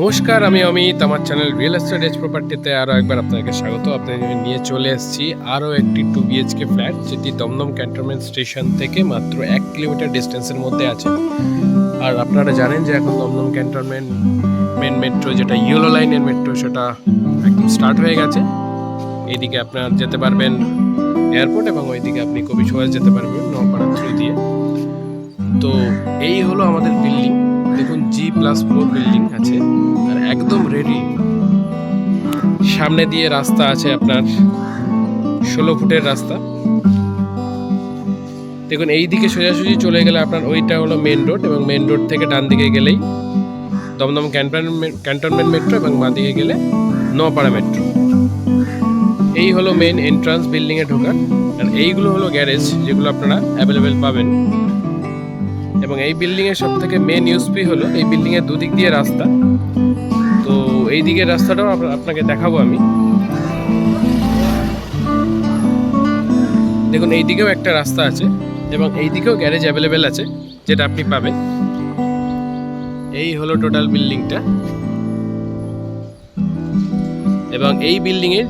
নমস্কার, আমি অমিত। আমার চ্যানেল রিয়েল এস্টেট এজ প্রপার্টিতে আরও একবার আপনাকে স্বাগত। আপনাদের নিয়ে চলে এসেছি আরও একটি টু বিএইচকে ফ্ল্যাট যেটি দমদম ক্যান্টনমেন্ট স্টেশন থেকে মাত্র এক কিলোমিটার ডিস্টেন্সের মধ্যে আছে। আর আপনারা জানেন যে এখন দমদম ক্যান্টনমেন্ট মেন মেট্রো যেটা ইয়েলো লাইনের মেট্রো সেটা একদম স্টার্ট হয়ে গেছে। এইদিকে আপনার যেতে পারবেন এয়ারপোর্ট এবং ওইদিকে আপনি কবি সুভাষ যেতে পারবেন নপাড়া থ্রু দিয়ে। তো এই হলো আমাদের বিল্ডিং দেখুন জি প্লাস ফোর বিল্ডিং আছে আর একদম রেডি সামনে দিয়ে রাস্তা আছে আপনার ষোলো ফুটের রাস্তা। দেখুন এই দিকে সোজাসুজি চলে গেলে আপনার ওইটা হলো মেন রোড এবং মেন রোড থেকে ডান দিকে গেলেই দমদম ক্যান্টনমেন্ট ক্যান্টনমেন্ট মেট্রো এবং বাঁ দিকে গেলে নোয়াপাড়া মেট্রো এই হলো মেন এন্ট্রান্স বিল্ডিংয়ে ঢোকার। আর এইগুলো হলো গ্যারেজ যেগুলো আপনারা অ্যাভেলেবেল পাবেন। এবং এই বিল্ডিং এর সব থেকে মেন ইউসপি হলো এই বিল্ডিং এর দুদিক দিয়ে রাস্তা। তো এই দিকের রাস্তাটাও আপনাকে দেখাবো আমি। দেখুন, এই দিকেও একটা রাস্তা আছে এবং এই দিকেও গ্যারেজ অ্যাভেলেবেল আছে, যেটা আপনি পাবেন। এই হলো টোটাল বিল্ডিংটা। এবং এই বিল্ডিং এর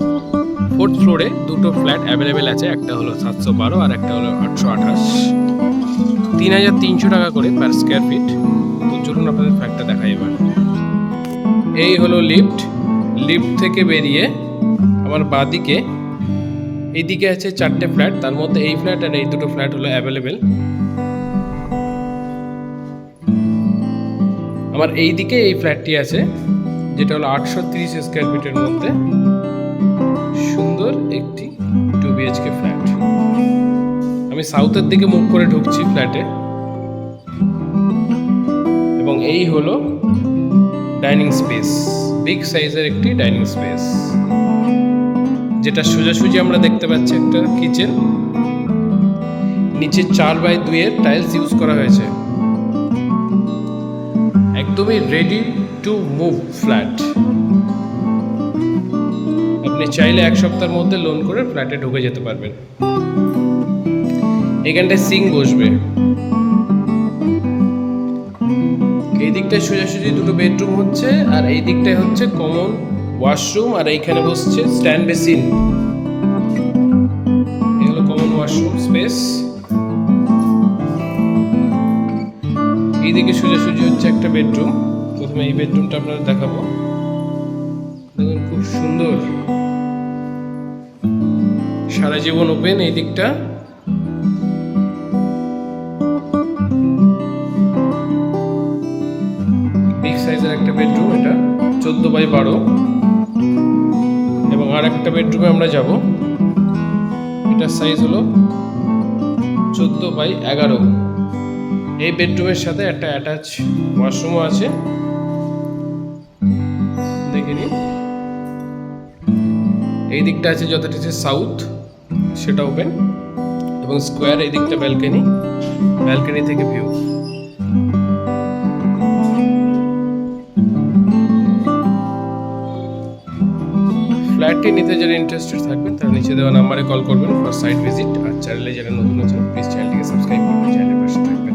ফোর্থ ফ্লোরে দুটো ফ্ল্যাট অ্যাভেলেবেল আছে, একটা হলো সাতশো বারো আর একটা হলো আটশো আঠাশ। তিন হাজার তিনশো টাকা করে পার স্কোয়ার ফিট তো চলুন আপনাদের ফ্ল্যাটটা দেখাই এবার। এই হলো লিফট লিফট থেকে বেরিয়ে আমার বাদিকে, এইদিকে আছে চারটে ফ্ল্যাট তার মধ্যে এই ফ্ল্যাট আর এই দুটো ফ্ল্যাট হলো অ্যাভেলেবেল আমার এই দিকে এই ফ্ল্যাটটি আছে, যেটা হলো আটশো তিরিশ স্কোয়ার ফিটের মধ্যে। সুন্দর একটি টু বিএইচকে ফ্ল্যাট আমি সাউথের দিকে মুখ করে ঢুকছি ফ্ল্যাটে। এবং এই হলো ডাইনিং স্পেস। বিগ সাইজের একটি ডাইনিং স্পেস। যেটা সোজাসুজি আমরা দেখতে পাচ্ছি একটা কিচেন। নিচে চার বাই দুইয়ের টাইলস ইউজ করা হয়েছে। একদমই রেডি টু মুভ ফ্ল্যাট আপনি চাইলে এক সপ্তাহের মধ্যে লোন করে ফ্ল্যাটে ঢুকে যেতে পারবেন। এখানটায় সিং বসবে। এই দিকটায় সোজাসুজি দুটো বেডরুম হচ্ছে, আর এই দিকটায় হচ্ছে কমন ওয়াশরুম, আর এইখানে বসছে স্ট্যান্ড বেসিন। এই কমন ওয়াশরুম স্পেস। এইদিকে সোজাসুজি হচ্ছে একটা বেডরুম। প্রথমে এই বেডরুমটা আপনাদের দেখাবো। দেখুন, খুব সুন্দর। সারা জীবন ওপেন এই দিকটা। সাইজের একটা বেডরুম এটা চোদ্দ বাই বারো। এবং আর একটা বেডরুমে আমরা যাব। এটার সাইজ হলো চোদ্দ বাই এগারো। এই বেডরুমের সাথে একটা অ্যাটাচ ওয়াশরুমও আছে। দেখে নিন। এই দিকটা আছে যতটা হচ্ছে সাউথ সেটা ওপেন এবং স্কোয়ার এই দিকটা ব্যালকনি ব্যালকনি থেকে ভিউ ফ্ল্যাটটি নিতে যারা ইন্টারেস্টেড থাকবেন, তারা নিচে দেওয়া নাম্বারে কল করবেন ফর সাইট ভিজিট আর চ্যানেলে যারা নতুন আছেন প্লিজ চ্যানেলটিকে সাবস্ক্রাইব করবেন চ্যানেলের পাশে থাকবেন।